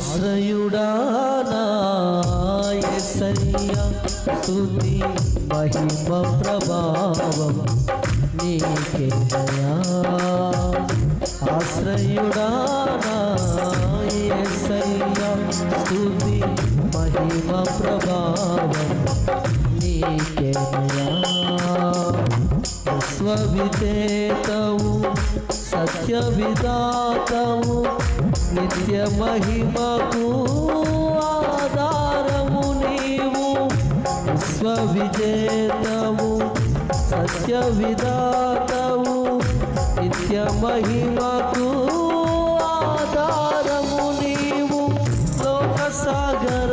ఆశ్రయుడానా యేసయ్య మహిమ ప్రభావం నీకేనయా ఆశ్రయుడానా యేసయ్య మహిమ ప్రభావం నీకేనయా విశ్వవిజేతవు సత్య విదాతవు నిత్య మహిమకు ఆధారము నీవు విశ్వ విశ్వవిజేతవు సత్య విదాతవు నిత్య మహిమకు ఆధారము నీవు లోక సాగర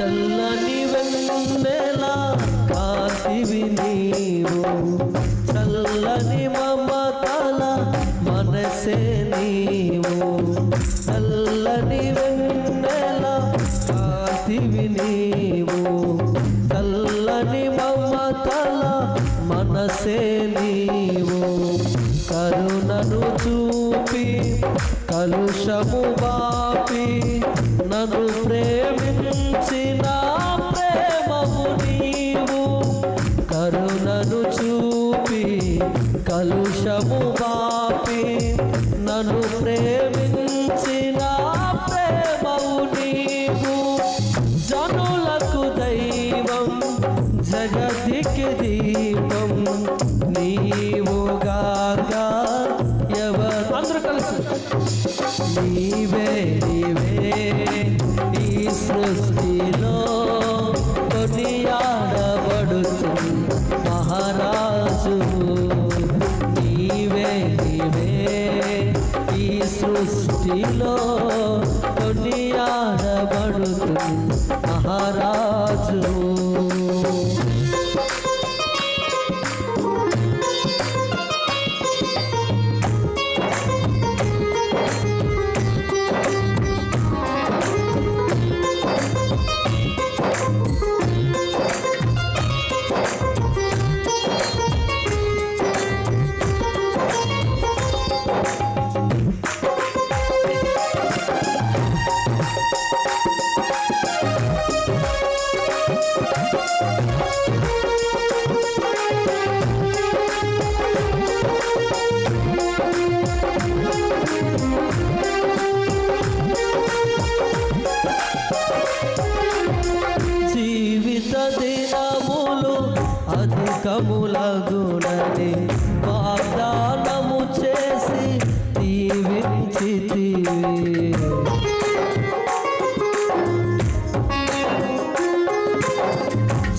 ఆరాధన వెన్నెల నీవు. చల్లని మమతల మనసే నీవు. వెన్నెల కలుషము బాపి నన్ను ప్రేమించి నీవే నీవే ఈ సృష్టిలో కొనియాడబడుతు మహారాజు. నీవే నీవే ఈ సృష్టిలో కొనియాడబడుతు మహారాజు. అధికములగునని వాగ్దానము చేసి దీవించితివి.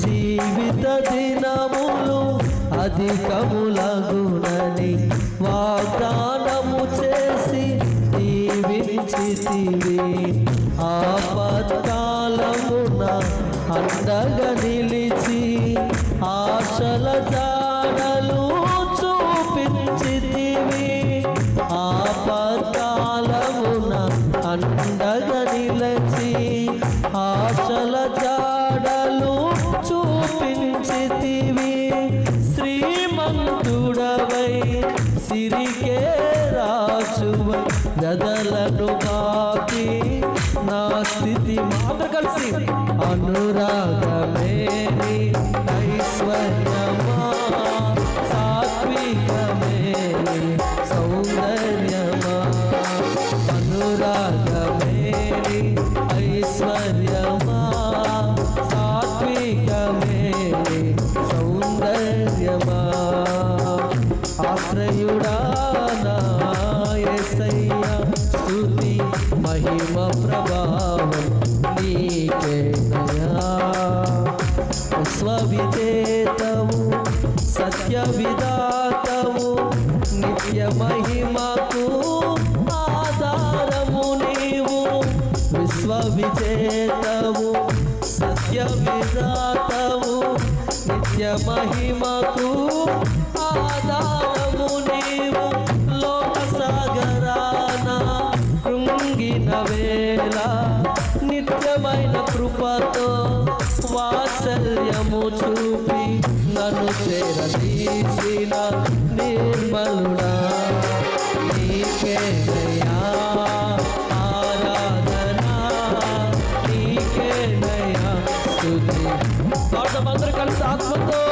జీవిత దినములు అధికములగునని వాగ్దానము చేసి దీవించితివి. ఆపత్కాలమున అండగా నిలిచి ఆశల జాడలు చూపించితివి. ఆపత్కాలమున అండగా నిలచి ఆశల ఇది మాత్రం కలిసి అనురాగమేని ఐశ్వర్యమా సాత్వికమేని సౌందర్యమా. అనురాగమేని ఐశ్వర్యమా మహిమకు ఆధారము నీవు లోక సాగరాన కృంగిన వేళ నిత్యమైన కృపతో వాత్సల్యము చూపి నన్ను చేరదీసిన నిర్మలుడా. నీకే ఆరాధనా. నీకే నయా స్తుతి. मात्र साथ आत्मतो